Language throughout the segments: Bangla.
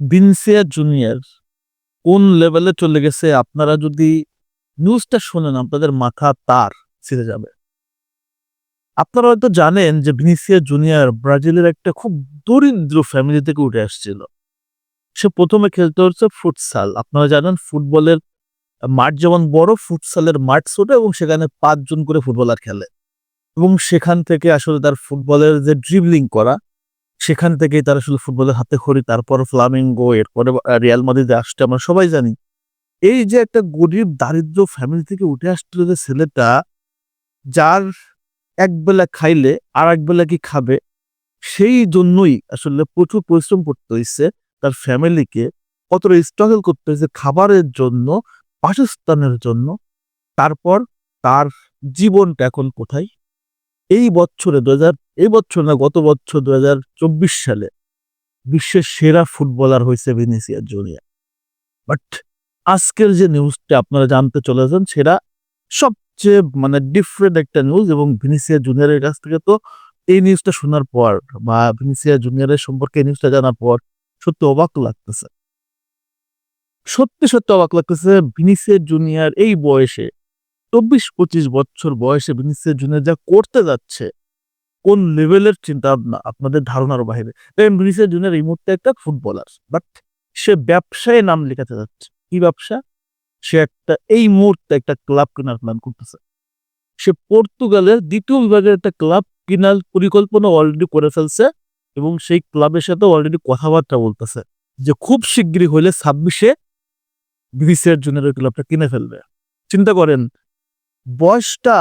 ভিনসিয়া জুনিয়র কোন লেভেলে চলে গেছে? আপনারা যদি নিউজটা শোনেন, আপনাদের মাথা তার ছিঁড়ে যাবে। আপনারা হয়তো জানেন যে ভিনিসিয়া জুনিয়র ব্রাজিলের একটা খুব দরিদ্র ফ্যামিলি থেকে উঠে আসছিল। সে প্রথমে খেলতে হচ্ছে ফুটসাল আপনারা জানেন ফুটবলের মাঠ যেমন বড় ফুটসালের মাঠ ছোট এবং সেখানে পাঁচজন করে ফুটবলার খেলে। এবং সেখান থেকে আসলে তার ফুটবলের যে ড্রিবলিং করা সেখান থেকেই তার আসলে ফুটবলের হাতে খড়ি, তারপর ফ্লামিঙ্গো, এরপরে রিয়াল মাদ্রিদে আসতে আমরা সবাই জানি। এই যে একটা গরিব, দারিদ্র ফ্যামিলি থেকে উঠে আসছিল যে ছেলেটা, যার এক বেলা খাইলে আর এক বেলা কি খাবে, সেই জন্যই আসলে প্রচুর পরিশ্রম করতে হয়েছে তার ফ্যামিলিকে কতটা স্ট্রাগল করতে হয়েছে খাবারের জন্য, বাসস্থানের জন্য, তারপর তার জীবনটা এখন কোথায়? এই বছরে দু এই বছর না, গত বছর দুই হাজার চব্বিশ সালে বিশ্বের সেরা ফুটবলার হয়েছে ভিনিসিয়াস জুনিয়র। বাট আজকের যে নিউজটা আপনারা জানতে চলেছেন, সেটা সবচেয়ে মানে ডিফারেন্ট একটা নিউজ এবং ভিনিসিয়া জুনিয়রের কাছ থেকে তো এই নিউজটা শোনার পর বা ভিনিসিয়া জুনিয়রের সম্পর্কে এই নিউজটা জানার পর সত্যি অবাক লাগতেছে। সত্যি সত্যি অবাক লাগতেছে ভিনিসিয়া জুনিয়র এই বয়সে চব্বিশ পঁচিশ বছর বয়সে ভিনিসিয়া জুনিয়র যা করতে যাচ্ছে, কোন লেভেলের চিন্তা ভাবনা আপনাদের ধারণার বাইরে। দেখেন ভিনিসিয়া জুনিয়র এই মুহূর্তে একটা ফুটবলার বাট সে ব্যবসায় নাম লেখাতে যাচ্ছে। কি ব্যবসা? সে একটা, এই মুহূর্তে একটা ক্লাব কেনার প্ল্যান করতেছে। সে পর্তুগালের দ্বিতীয় বিভাগের একটা ক্লাব কেনার পরিকল্পনা অলরেডি করে ফেলছে এবং সেই ক্লাবের সাথে অলরেডি কথাবার্তা বলতেছে যে খুব শিগগিরই হইলে ছাব্বিশে ভিনিসিয়ার জুনিয়র ক্লাবটা কিনে ফেলবে। চিন্তা করেন বয়সটা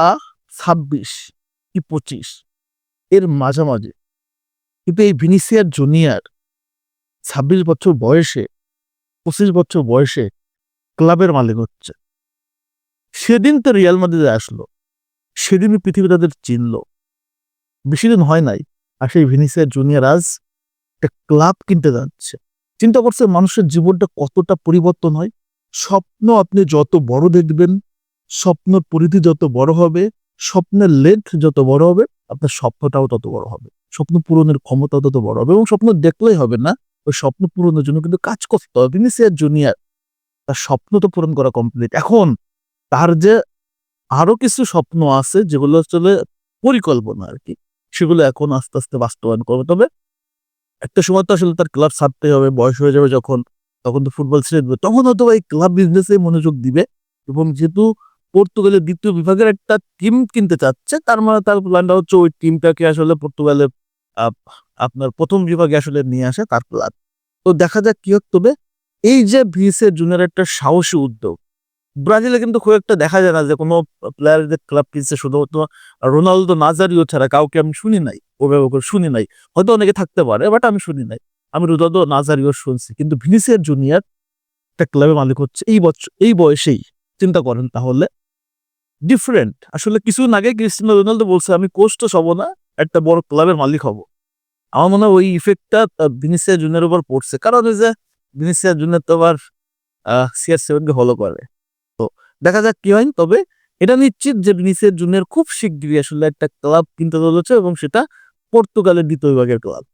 ছাব্বিশ কি পঁচিশ। এর মাঝামাঝি। কিন্তু এই ভিনিসিয়ার জুনিয়র ছাব্বিশ বছর বয়সে, পঁচিশ বছর বয়সে ক্লাবের মালিক হচ্ছে। সেদিন তো রিয়াল মাদ্রিদে আসলো। সেদিনই পৃথিবী তাদের চিনল। বেশি দিন হয় নাই আর সেই ভিনিসিয়ার জুনিয়র আজ একটা ক্লাব কিনতে যাচ্ছে। চিন্তা করছে মানুষের জীবনটা কতটা পরিবর্তন হয়? স্বপ্ন আপনি যত বড় দেখবেন স্বপ্নের পরিধি যত বড় হবে, স্বপ্নের লেন্থ যত বড় হবে, আপনার স্বপ্নটাও তত বড় হবে। স্বপ্ন পূরণের ক্ষমতাও তত বড় হবে এবং স্বপ্ন দেখলেই হবে না, ওই স্বপ্ন পূরণের জন্য কিন্তু কাজ করতে হবে। ভিনিসিয়ার জুনিয়র তার স্বপ্ন তো পূরণ করা কমপ্লিট এখন তার যে আরও কিছু স্বপ্ন আছে, যেগুলো আসলে পরিকল্পনা আর কি, সেগুলো এখন আস্তে আস্তে বাস্তবায়ন করবে। তবে একটা সময় তো আসলে তার ক্লাব ছাড়তে হবে, বয়স হয়ে যাবে যখন, তখন তো ফুটবল ছেড়ে দেবে। তখন হয়তো এই ক্লাব বিজনেসে মনোযোগ দিবে এবং যেহেতু পর্তুগালের দ্বিতীয় বিভাগের একটা টিম কিনতে চাচ্ছে। তার মানে তার প্ল্যানটা হচ্ছে ওই টিমটাকে আসলে পর্তুগালে আপনার প্রথম বিভাগে আসলে নিয়ে আসে তার প্ল্যান তো দেখা যাক কি তবে এই যে ভিসে জুনিয়র একটা সাহসী উদ্যোগ, ব্রাজিলে কিন্তু খুব একটা দেখা যায় না যে কোনো প্লেয়ারদের ক্লাব কিনছে, শুধুমাত্র রোনালদো নাজারিও ছাড়া কাউকে আমি শুনি নাই করে শুনি নাই। হয়তো অনেকে থাকতে পারে বাট আমি শুনি নাই। আমি রোনালদো নাজারিও শুনছি, কিন্তু ভিনিসিয়ার জুনিয়র একটা ক্লাবের মালিক হচ্ছে এই বছর এই বয়সেই, চিন্তা করেন তাহলে। ডিফারেন্ট আসলে কিছুদিন আগে ক্রিস্টিয়ানো রোনালদো বলছে, আমি কোচ তো হব না, একটা বড় ক্লাবের মালিক হব। আমার মনে হয় ওই ইফেক্টটা ভিনিসিয়া জুনিয়র উপর পড়ছে। কারণ ওই যে ভিনিসিয়া জুনিয়র তো আবার সিআর সেভেনকে ফলো করে। তো দেখা যাক কি হয়। তবে এটা নিশ্চিত যে ভিনিসিয়া জুনিয়র খুব শিগগিরই আসলে একটা ক্লাব কিনতে চলেছে এবং সেটা পর্তুগালের দ্বিতীয় বিভাগের ক্লাব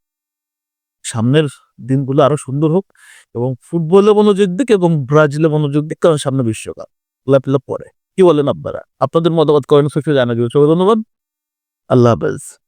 সামনের দিনগুলো আরও সুন্দর হোক এবং ফুটবলে মনোযোগ দিক এবং ব্রাজিলে মনোযোগ দিক, কারণ সামনে বিশ্বকাপ। লাভ পরে। কি বলেন আপনারা? আপনাদের মতামত করেন সুস্থ জানা যাবে ধন্যবাদ। আল্লাহ হাফেজ।